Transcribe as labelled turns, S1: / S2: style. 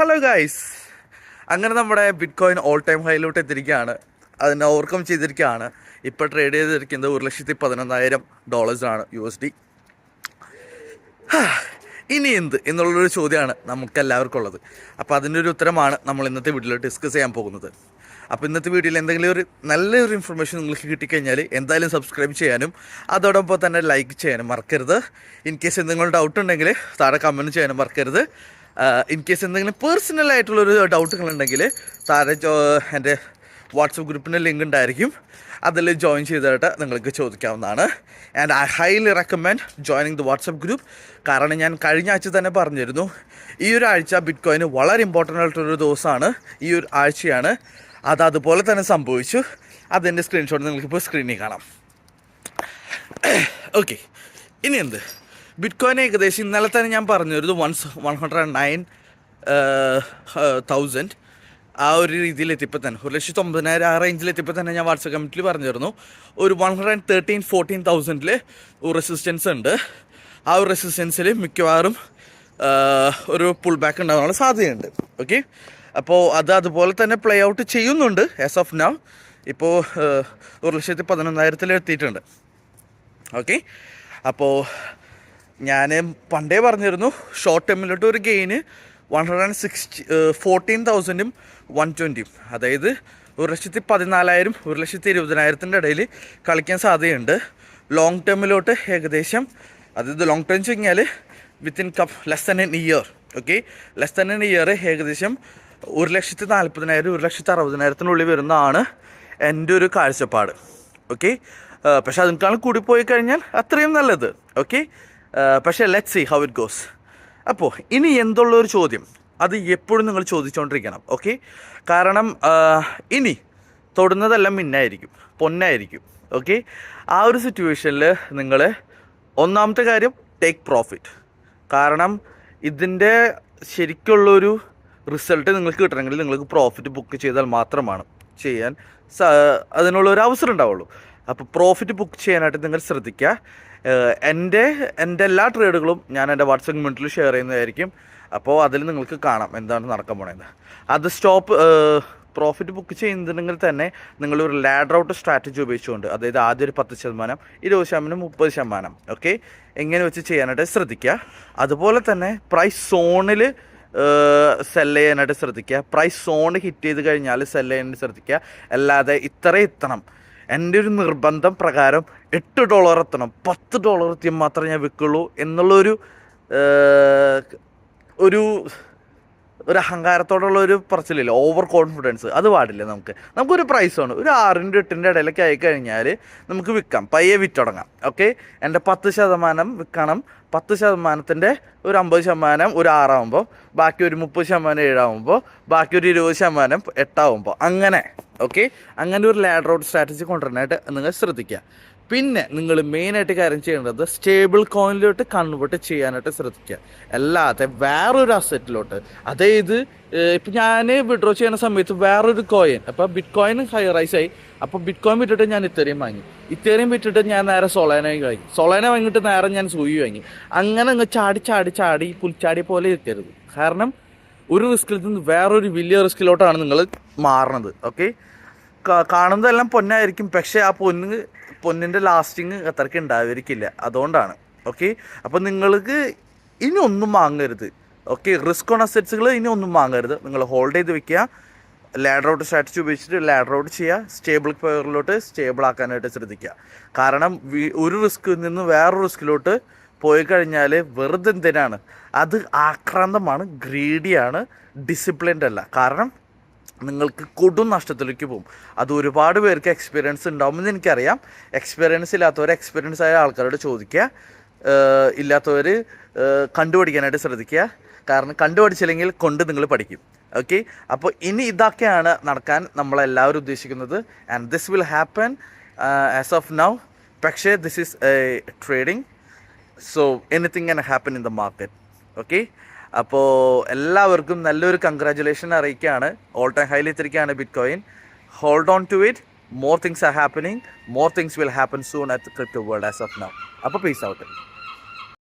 S1: Hello guys അങ്ങനെ നമ്മുടെ bitcoin all time ഹൈയിലോട്ട് എത്തിയിരിക്കുകയാണ്. അതിനെ ഓവർകം ചെയ്തിരിക്കുകയാണ്. ഇപ്പോൾ ട്രേഡ് ചെയ്തിരിക്കുന്നത് ഒരു ലക്ഷത്തി പതിനൊന്നായിരം ഡോളേഴ്സാണ് യു എസ് ഡി ഇനി എന്ത് എന്നുള്ളൊരു ചോദ്യമാണ് നമുക്ക് എല്ലാവർക്കും ഉള്ളത് അപ്പോൾ അതിന്റെ ഒരു ഉത്തരമാണ് നമ്മൾ ഇന്നത്തെ വീഡിയോയിൽ ഡിസ്കസ് ചെയ്യാൻ പോകുന്നത്. അപ്പോൾ ഇന്നത്തെ വീഡിയോയിൽ എന്തെങ്കിലും ഒരു നല്ലൊരു ഇൻഫർമേഷൻ നിങ്ങൾക്ക് കിട്ടിക്കഴിഞ്ഞാൽ എന്തായാലും സബ്സ്ക്രൈബ് ചെയ്യാനും അതോടൊപ്പം തന്നെ ലൈക്ക് ചെയ്യാനും മറക്കരുത്. ഇൻ കേസ് എന്തെങ്കിലും ഡൗട്ട് ഉണ്ടെങ്കിൽ താഴെ കമന്റ് ചെയ്യാനും മറക്കരുത്. ഇൻ കേസ് എന്തെങ്കിലും പേഴ്സണൽ ആയിട്ടുള്ളൊരു ഡൗട്ടുകൾ ഉണ്ടെങ്കിൽ താഴെ എന്റെ വാട്സപ്പ് ഗ്രൂപ്പിന്റെ ലിങ്ക് ഉണ്ടായിരിക്കും. അതിൽ ജോയിൻ ചെയ്തിട്ട് നിങ്ങൾക്ക് ചോദിക്കാവുന്നതാണ്. And I highly recommend joining the WhatsApp group കാരണം ഞാൻ കഴിഞ്ഞ ആഴ്ച തന്നെ പറഞ്ഞിരുന്നു ഈ ഒരു ആഴ്ച ബിറ്റ് കോയിന് വളരെ ഇമ്പോർട്ടന്റ് ആയിട്ടൊരു ദിവസമാണ് ഈ ഒരു ആഴ്ചയാണ്. അത് അതുപോലെ തന്നെ സംഭവിച്ചു. അതിന്റെ സ്ക്രീൻഷോട്ട് നിങ്ങൾക്കിപ്പോൾ സ്ക്രീനിൽ കാണാം. ഓക്കെ ഇനി എന്ത്? ബിറ്റ് കോയിൻ ഏകദേശം ഇന്നലെ തന്നെ ഞാൻ പറഞ്ഞിരുന്നു once one hundred nine thousand ആ ഒരു രീതിയിൽ എത്തിയപ്പോൾ തന്നെ. ഒരു ലക്ഷത്തി ഒമ്പതിനായിരം ആ റേഞ്ചിൽ എത്തിയപ്പോൾ തന്നെ ഞാൻ വാട്സപ്പ് കമ്മിറ്റിയിൽ പറഞ്ഞിരുന്നു. ഒരു one hundred and thirteen fourteen തൗസൻഡിൽ ഒരു റെസിസ്റ്റൻസ് ഉണ്ട്. ആ ഒരു റെസിസ്റ്റൻസിൽ മിക്കവാറും ഒരു പുൾ ബാക്ക് ഉണ്ടാകാനുള്ള സാധ്യതയുണ്ട്. ഓക്കെ അപ്പോൾ അത് അതുപോലെ തന്നെ പ്ലേ ഔട്ട് ചെയ്യുന്നുണ്ട് ആസ് ഓഫ് നൗ ഇപ്പോൾ ഒരു ലക്ഷത്തി പതിനൊന്നായിരത്തിൽ എത്തിയിട്ടുണ്ട്. ഓക്കെ അപ്പോൾ ഞാൻ പണ്ടേ പറഞ്ഞിരുന്നു ഷോർട്ട് ടേമിലോട്ട് ഒരു gain one hundred and sixty fourteen തൗസൻഡും one ട്വന്റിയും അതായത് ഒരു ലക്ഷത്തി പതിനാലായിരം ഒരു ലക്ഷത്തി ഇരുപതിനായിരത്തിന്റെ ഇടയിൽ കളിക്കാൻ സാധ്യതയുണ്ട്. ലോങ് ടേമിലോട്ട് ഏകദേശം അതായത് ലോങ് ടേം വെച്ച് കഴിഞ്ഞാൽ within cup less than an year okay less than an year ഏകദേശം ഒരു ലക്ഷത്തി നാൽപ്പതിനായിരം ഒരു ലക്ഷത്തി അറുപതിനായിരത്തിനുള്ളിൽ വരുന്നതാണ് എന്റെ ഒരു കാഴ്ചപ്പാട് ഓക്കെ പക്ഷേ അതിനേക്കാളും കൂടി പോയി കഴിഞ്ഞാൽ അത്രയും നല്ലത് ഓക്കെ പക്ഷേ let see how it goes അപ്പോൾ ഇനി എന്തുള്ളൊരു ചോദ്യം? അത് എപ്പോഴും നിങ്ങൾ ചോദിച്ചുകൊണ്ടിരിക്കണം ഓക്കെ കാരണം ഇനി തൊടുന്നതെല്ലാം മിന്നായിരിക്കും പൊന്നായിരിക്കും ഓക്കെ ആ ഒരു സിറ്റുവേഷനിൽ നിങ്ങൾ ഒന്നാമത്തെ കാര്യം ടേക്ക് പ്രോഫിറ്റ് കാരണം ഇതിന്റെ ശരിക്കുള്ളൊരു റിസൾട്ട് നിങ്ങൾക്ക് കിട്ടണമെങ്കിൽ നിങ്ങൾക്ക് പ്രോഫിറ്റ് ബുക്ക് ചെയ്താൽ മാത്രമാണ് ചെയ്യാൻ അതിനുള്ള ഒരു അവസരം ഉണ്ടാവുള്ളൂ. അപ്പോൾ പ്രോഫിറ്റ് ബുക്ക് ചെയ്യാനായിട്ട് നിങ്ങൾ ശ്രദ്ധിക്കുക. എന്റെ എന്റെ എല്ലാ ട്രേഡുകളും ഞാൻ എന്റെ വാട്സപ്പ് കമ്മ്യൂണിറ്റിയിൽ ഷെയർ ചെയ്യുന്നതായിരിക്കും. അപ്പോൾ അതിൽ നിങ്ങൾക്ക് കാണാം എന്താണ് നടക്കാൻ പോണേന്ന്. അത് സ്റ്റോപ്പ് പ്രോഫിറ്റ് ബുക്ക് ചെയ്യുന്നുണ്ടെങ്കിൽ തന്നെ നിങ്ങളൊരു ലാഡർ ഔട്ട് സ്ട്രാറ്റജി ഉപയോഗിച്ചുകൊണ്ട് അതായത് ആദ്യം ഒരു പത്ത് ശതമാനം ഇരുപത് ശതമാനം മുപ്പത് ശതമാനം ഓക്കെ എങ്ങനെ വെച്ച് ചെയ്യാനായിട്ട് ശ്രദ്ധിക്കുക. അതുപോലെ തന്നെ പ്രൈസ് സോണിൽ സെൽ ചെയ്യാനായിട്ട് ശ്രദ്ധിക്കുക. പ്രൈസ് സോൺ ഹിറ്റ് ചെയ്ത് കഴിഞ്ഞാൽ സെൽ ചെയ്യാനായിട്ട് ശ്രദ്ധിക്കുക. അല്ലാതെ ഇത്ര എത്തണം. എന്റെ ഒരു നിർബന്ധം പ്രകാരം എട്ട് ഡോളർ എത്തണം. പത്ത് ഡോളർ എത്തിയാൽ മാത്രമേ ഞാൻ വിൽക്കുള്ളൂ എന്നുള്ളൊരു ഒരു ഒരു അഹങ്കാരത്തോടുള്ള ഒരു പറച്ചിലില്ല. ഓവർ കോൺഫിഡൻസ് അത് പാടില്ല നമുക്ക്. നമുക്കൊരു പ്രൈസ് ആണ് ഒരു ആറിന്റെ എട്ടിന്റെ ഇടയിലൊക്കെ ആയിക്കഴിഞ്ഞാൽ നമുക്ക് വിൽക്കാം. പയ്യെ വിറ്റുടങ്ങാം. ഓക്കെ എന്റെ പത്ത് ശതമാനം വിൽക്കണം. പത്ത് ശതമാനത്തിന്റെ ഒരു അമ്പത് ശതമാനം ഒരു ആറാവുമ്പോൾ ബാക്കി ഒരു മുപ്പത് ശതമാനം ഏഴാവുമ്പോൾ ബാക്കി ഒരു ഇരുപത് ശതമാനം എട്ടാവുമ്പോൾ. അങ്ങനെ. ഓക്കെ അങ്ങനെ ഒരു ലാഡർ ഔട്ട് സ്ട്രാറ്റജി കൊണ്ടുവരാനായിട്ട് നിങ്ങൾ ശ്രദ്ധിക്കുക. പിന്നെ നിങ്ങൾ മെയിനായിട്ട് കാര്യം ചെയ്യേണ്ടത് സ്റ്റേബിൾ കോയിനിലോട്ട് കൺവേർട്ട് ചെയ്യാനായിട്ട് ശ്രദ്ധിക്കുക. അല്ലാതെ വേറൊരു അസറ്റിലോട്ട് അതായത് ഇപ്പം ഞാൻ വിഡ്രോ ചെയ്യുന്ന സമയത്ത് വേറൊരു കോയിൻ അപ്പോൾ ബിറ്റ് കോയിൻ ഹൈ റൈസ് ആയി. അപ്പോൾ ബിറ്റ് കോയിൻ വിറ്റിട്ട് ഞാൻ ഇത്രയും വാങ്ങി. ഇത്രയും വിറ്റിട്ട് ഞാൻ നേരെ സൊളേന വാങ്ങി. സൊളേന വാങ്ങിയിട്ട് നേരെ ഞാൻ സൂയി വാങ്ങി. അങ്ങനെ അങ്ങ് ചാടി ചാടി ചാടി പുൽച്ചാടി പോലെ ഇരിക്കരുത് കാരണം ഒരു റിസ്കിൽ നിന്ന് വേറൊരു വലിയ റിസ്കിലോട്ടാണ് നിങ്ങൾ മാറണത് ഓക്കെ കാണുന്നതെല്ലാം പൊന്നായിരിക്കും പക്ഷേ ആ പൊന്ന് പൊന്നിന്റെ ലാസ്റ്റിങ് അത്രയ്ക്ക് ഉണ്ടായിരിക്കില്ല അതുകൊണ്ടാണ് ഓക്കെ അപ്പോൾ നിങ്ങൾക്ക് ഇനി ഒന്നും വാങ്ങരുത് ഓക്കെ റിസ്ക് ഓൺ അസറ്റ്സുകൾ ഇനി ഒന്നും വാങ്ങരുത്. നിങ്ങൾ ഹോൾഡ് ചെയ്ത് വെക്കുക ലാഡർ ഔട്ട് സ്ട്രാറ്റജി ഉപയോഗിച്ചിട്ട് ലാഡർ ഔട്ട് ചെയ്യുക സ്റ്റേബിൾ പെയറിലോട്ട് സ്റ്റേബിൾ ആക്കാനായിട്ട് ശ്രദ്ധിക്കുക. കാരണം ഒരു റിസ്കിൽ നിന്ന് വേറൊരു റിസ്കിലോട്ട് പോയി കഴിഞ്ഞാൽ വെറുതെ എന്തിനാണ് അത് ആക്രാന്തമാണ് ഗ്രീഡിയാണ് ഡിസിപ്ലിൻഡ് അല്ല. കാരണം നിങ്ങൾക്ക് കൊടും നഷ്ടത്തിലേക്ക് പോകും. അത് ഒരുപാട് പേർക്ക് എക്സ്പീരിയൻസ് ഉണ്ടാവുമെന്ന് എനിക്കറിയാം. എക്സ്പീരിയൻസ് ഇല്ലാത്തവർ എക്സ്പീരിയൻസ് ആയ ആൾക്കാരോട് ചോദിക്കുക. ഇല്ലാത്തവർ കണ്ടുപിടിക്കാനായിട്ട് ശ്രദ്ധിക്കുക. കാരണം കണ്ടുപിടിച്ചില്ലെങ്കിൽ കൊണ്ട് നിങ്ങൾ പഠിക്കും. ഓക്കെ? അപ്പോൾ ഇനി ഇതൊക്കെയാണ് നടക്കാൻ നമ്മളെല്ലാവരും ഉദ്ദേശിക്കുന്നത്. And this will happen as of now പക്ഷേ this is trading so anything can happen in the market okay അപ്പോൾ എല്ലാവർക്കും നല്ലൊരു കൺഗ്രാറ്റുലേഷൻ അറിയിക്കുകയാണ്. All time highly എത്തിരിക്കുകയാണ് bitcoin hold on to it more things are happening more things will happen soon at crypto world as of now അപ്പോൾ peace out